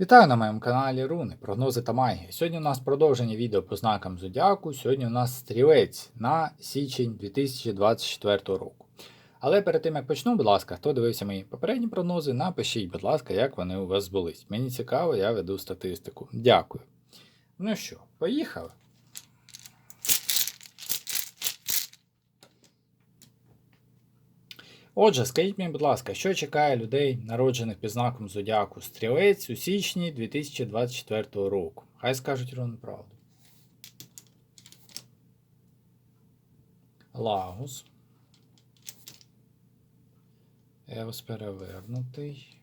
Вітаю на моєму каналі Руни, прогнози та магія. Сьогодні у нас продовження відео по знакам Зодіаку. Сьогодні у нас стрілець на січень 2024 року. Але перед тим як почну, будь ласка, хто дивився мої попередні прогнози, напишіть, будь ласка, як вони у вас збулись. Мені цікаво, я веду статистику. Дякую. Ну що, поїхали? Отже, скажіть мені, будь ласка, що чекає людей, народжених під знаком Зодіаку Стрілець у січні 2024 року? Хай скажуть рівну правду. Лагус. Евс перевернутий.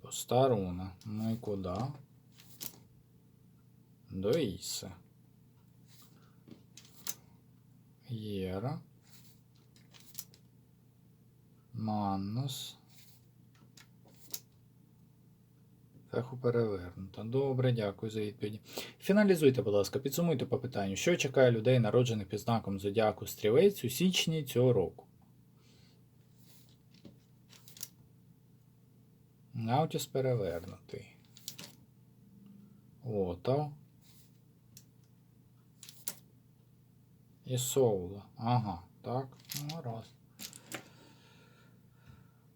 Постаруна. Ну і куди? До Іси. Єра. Маннус. Феху перевернуто. Добре, дякую за відповіді. Фіналізуйте, будь ласка, підсумуйте по питанню, що чекає людей, народжених під знаком Зодіаку Стрілець у січні цього року. Наутіс перевернутий. Ото. І Соула. Ага, так. Ну, раз.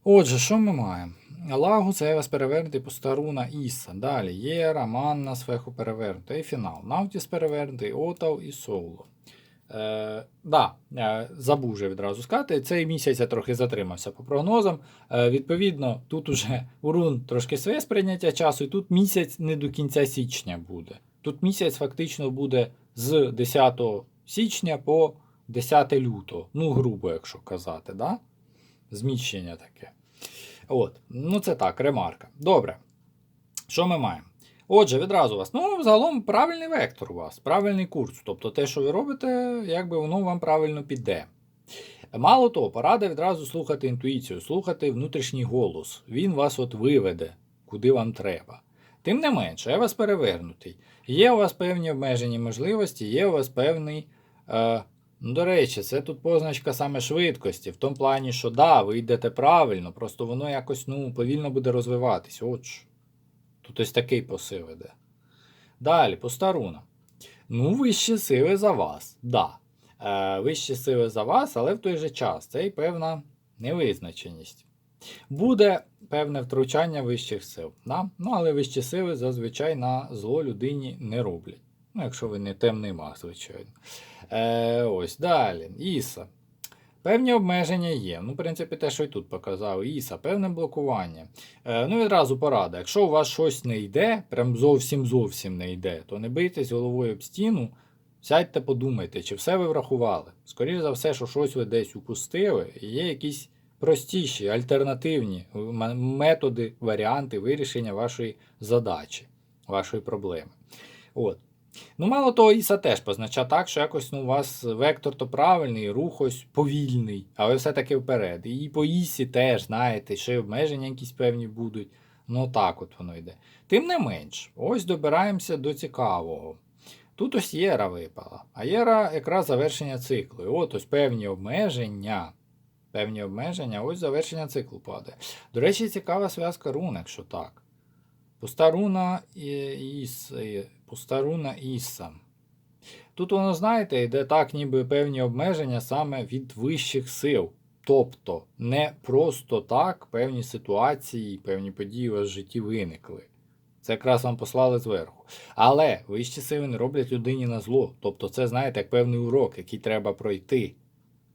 Отже, що ми маємо? Лагус, Евас перевернутий, Постаруна, Іса. Далі Єра, Манна, Сфеху перевернута. І фінал. Наутіс перевернутий, Отав і Соуло. Е, да, е, забув вже відразу сказати. Цей місяць я трохи затримався по прогнозам. Е, відповідно, тут уже урун трошки своє сприйняття часу, і тут місяць не до кінця січня буде. Тут місяць фактично буде з 10 січня по 10 лютого. Ну, грубо, якщо казати. да? Зміщення таке. От, ну це так, ремарка. Добре. Що ми маємо? Отже, відразу у вас. Ну, загалом правильний вектор у вас, правильний курс. Тобто те, що ви робите, якби воно вам правильно піде. Мало того, порада відразу слухати інтуїцію, слухати внутрішній голос. Він вас от виведе, куди вам треба. Тим не менше, я вас перевернутий. Є у вас певні обмежені можливості, є у вас певний. Е, до речі, це тут позначка саме швидкості, в тому плані, що да, ви йдете правильно, просто воно якось ну, повільно буде розвиватись. От що. Тут ось такий посил іде. Далі, постаруна. Ну, вищі сили за вас. Да. Е, Вищі сили за вас, але в той же час це і певна невизначеність. Буде певне втручання вищих сил. Да? Ну, але вищі сили зазвичай на зло людині не роблять. Ну, якщо ви не темний маг, звичайно. Е, Ось далі. Іса. Певні обмеження є. Ну, в принципі, те, що і тут показав. Іса, певне блокування. Е, Ну, відразу порада. Якщо у вас щось не йде, прям зовсім зовсім не йде, то не бийтесь головою об стіну. Сядьте, подумайте, чи все ви врахували. Скоріше за все, що щось ви десь упустили, є якісь простіші, альтернативні методи, варіанти вирішення вашої задачі, вашої проблеми. От. Ну, мало того, Іса теж позначає так, що якось ну, у вас вектор то правильний, рух ось повільний, але все-таки вперед. І по Ісі теж, знаєте, ще й обмеження якісь певні будуть. Ну так от воно йде. Тим не менш, ось добираємося до цікавого. Тут ось Єра випала, а Єра якраз завершення циклу. І от ось певні обмеження. Певні обмеження, ось завершення циклу падає. До речі, цікава зв'язка рун, якщо так. Пуста руна і, Іс, і- пуста руна Іса. Тут воно, знаєте, йде так, ніби певні обмеження саме від вищих сил. Тобто, не просто так певні ситуації, певні події у вас в житті виникли. Це якраз вам послали зверху. Але вищі сили не роблять людині на зло. Тобто, це, знаєте, як певний урок, який треба пройти,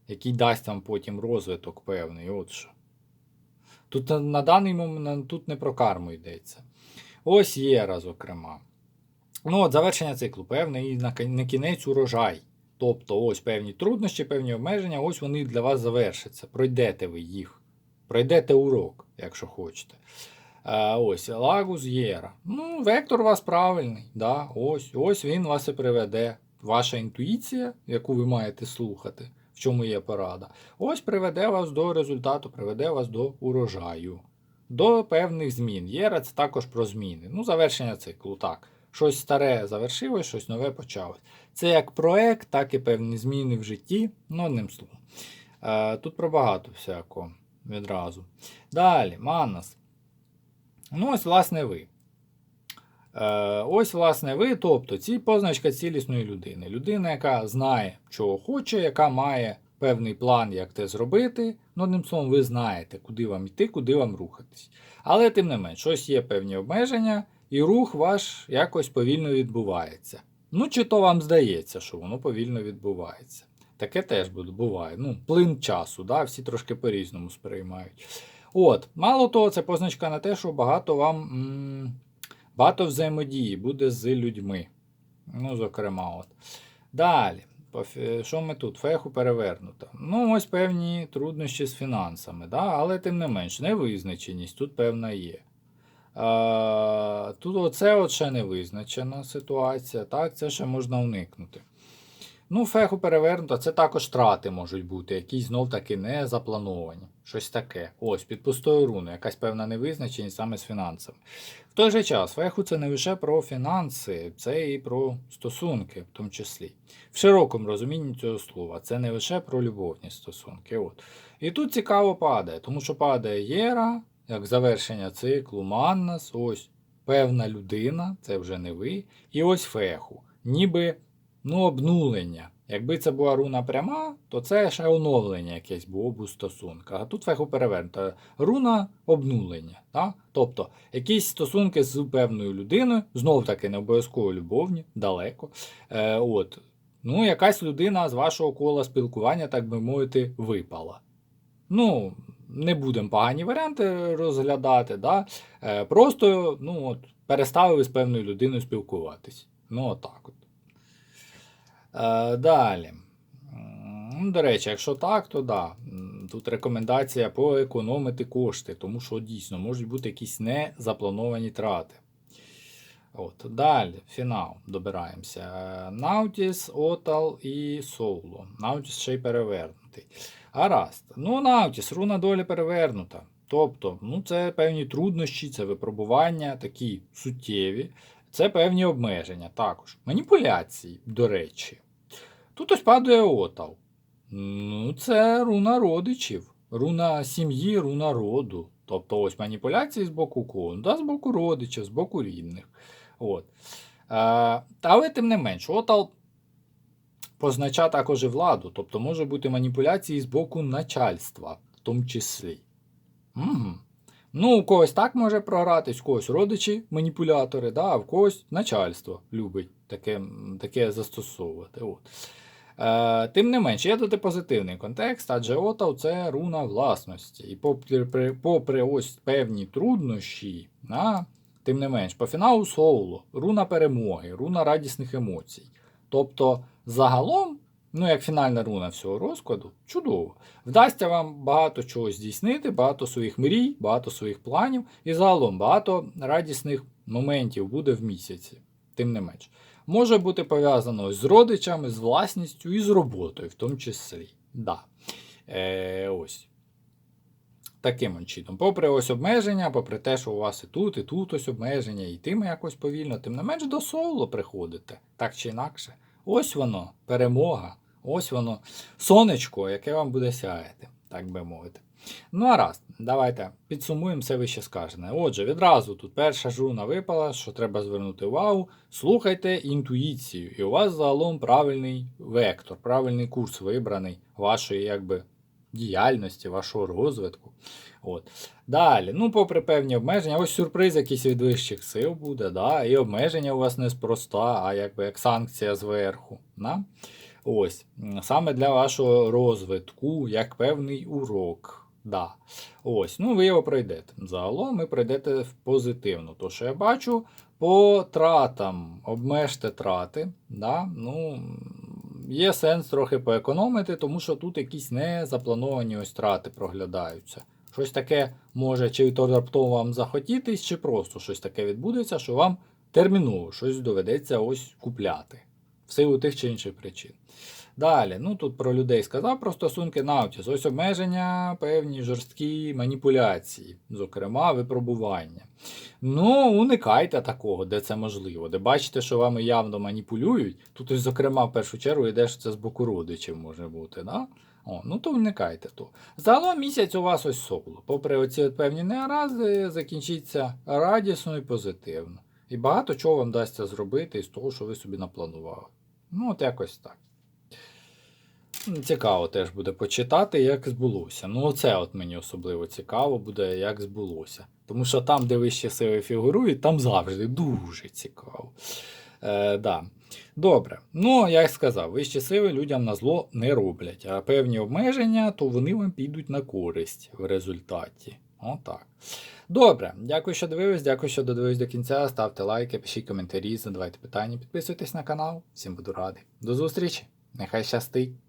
який дасть вам потім розвиток певний. От що. Тут на, даний момент тут не про карму йдеться. Ось Єра, зокрема. Ну, от завершення циклу, певний і на, кінець урожай. Тобто, ось певні труднощі, певні обмеження, ось вони для вас завершаться. Пройдете ви їх. Пройдете урок, якщо хочете. А, ось Лагус Єра. Ну, вектор у вас правильний. Да, ось, ось він вас і приведе. Ваша інтуїція, яку ви маєте слухати, в чому є порада, ось приведе вас до результату, приведе вас до урожаю до певних змін. Єра це також про зміни. Ну, завершення циклу, так. Щось старе завершилось, щось нове почалось. Це як проект, так і певні зміни в житті, ну, одним словом. Е, тут про багато всякого відразу. Далі, Манас. Ну, ось, власне, ви. Е, ось, власне, ви, тобто, ці позначка цілісної людини. Людина, яка знає, чого хоче, яка має певний план, як це зробити. Ну, одним словом, ви знаєте, куди вам йти, куди вам рухатись. Але тим не менш, ось є певні обмеження, і рух ваш якось повільно відбувається. Ну, чи то вам здається, що воно повільно відбувається. Таке теж буває. Ну, плин часу, да? всі трошки по-різному сприймають. От, мало того, це позначка на те, що багато вам м, багато взаємодії буде з людьми. Ну, зокрема, от. Далі. Що ми тут? Феху перевернуто. Ну, ось певні труднощі з фінансами, да? але тим не менш, невизначеність тут певна є. Тут оце от ще не визначена ситуація, так, це ще можна уникнути. Ну, феху перевернуто, це також трати можуть бути, якісь знов таки не заплановані. Щось таке. Ось, під пустою руною, якась певна невизначеність саме з фінансами. В той же час, феху це не лише про фінанси, це і про стосунки, в тому числі. В широкому розумінні цього слова, це не лише про любовні стосунки. От. І тут цікаво падає, тому що падає Єра, як завершення циклу, Маннас, ось певна людина, це вже не ви, і ось феху. Ніби ну, обнулення. Якби це була руна пряма, то це ще оновлення якесь було б у стосунках. А тут феху перевернута. Руна обнулення. Так? Тобто якісь стосунки з певною людиною, знов таки не обов'язково любовні, далеко. Е, от. Ну, якась людина з вашого кола спілкування, так би мовити, випала. Ну, не будемо погані варіанти розглядати, да? е, просто ну, от, перестали ви з певною людиною спілкуватись. Ну, отак от. Е, далі. М, До речі, якщо так, то да. Тут рекомендація поекономити кошти, тому що дійсно можуть бути якісь незаплановані трати. От, далі, фінал добираємося. Е, Наутіс, Отал і Соуло. Наутіс ще й перевернутий. Гаразд. Ну, Наутіс, руна долі перевернута. Тобто, ну, це певні труднощі, це випробування, такі суттєві. Це певні обмеження також. Маніпуляції, до речі. Тут ось падає Отал. Ну, це руна родичів, руна сім'ї, руна роду. Тобто ось маніпуляції з боку? Ну, з боку родичів, з боку рідних. От. Е, але тим не менш, Отал позначає також і владу, тобто може бути маніпуляції з боку начальства, в тому числі. Угу. Ну, у когось так може програтись, у когось родичі, маніпулятори, да, а в когось начальство любить таке, таке застосовувати. От. Е, тим не менш, є тут позитивний контекст, адже Отав це руна власності. І попри, попри ось певні труднощі, да, тим не менш, по фіналу Соуло, руна перемоги, руна радісних емоцій. Тобто, загалом, ну як фінальна руна всього розкладу, чудово. Вдасться вам багато чого здійснити, багато своїх мрій, багато своїх планів, і загалом багато радісних моментів буде в місяці, тим не менш. Може бути пов'язано з родичами, з власністю і з роботою, в тому числі. Да. Е, ось. Таким чином. Попри ось обмеження, попри те, що у вас і тут, і тут ось обмеження, і тим якось повільно, тим не менш до соло приходите, так чи інакше. Ось воно, перемога, ось воно, сонечко, яке вам буде сяяти, так би мовити. Ну, а раз, давайте підсумуємо все вище сказане. Отже, відразу тут перша жуна випала, що треба звернути увагу. Слухайте інтуїцію, і у вас загалом правильний вектор, правильний курс вибраний вашої якби, діяльності, вашого розвитку. От. Далі, ну, попри певні обмеження, ось сюрприз якийсь від вищих сил буде, да? і обмеження у вас неспроста, а якби як санкція зверху. Да? Ось, саме для вашого розвитку, як певний урок. Да. Ось, ну ви його пройдете. Загалом ви пройдете в позитивно. То, що я бачу, по тратам обмежте трати. Да? Ну, є сенс трохи поекономити, тому що тут якісь незаплановані ось трати проглядаються. Щось таке може чи то раптово вам захотітись, чи просто щось таке відбудеться, що вам терміново щось доведеться ось купляти. В силу тих чи інших причин. Далі, ну тут про людей сказав про стосунки Наутіс. Ось обмеження, певні жорсткі маніпуляції, зокрема, випробування. Ну, уникайте такого, де це можливо. Де бачите, що вами явно маніпулюють. Тут, ось, зокрема, в першу чергу йде, що це з боку родичів може бути. Да? О, ну то вникайте то. Загалом місяць у вас ось соло. Попри оці певні негаразди, закінчиться радісно і позитивно. І багато чого вам дасться зробити із того, що ви собі напланували. Ну, от якось так. Цікаво теж буде почитати, як збулося. Ну, оце от мені особливо цікаво буде, як збулося. Тому що там, де вищі сили фігурують, там завжди дуже цікаво. Е, да. Добре. Ну, як сказав, вищі сили людям на зло не роблять, а певні обмеження, то вони вам підуть на користь в результаті. Отак. Добре, дякую, що дивились, дякую, що додивились до кінця. Ставте лайки, пишіть коментарі, задавайте питання, підписуйтесь на канал. Всім буду радий. До зустрічі! Нехай щастить!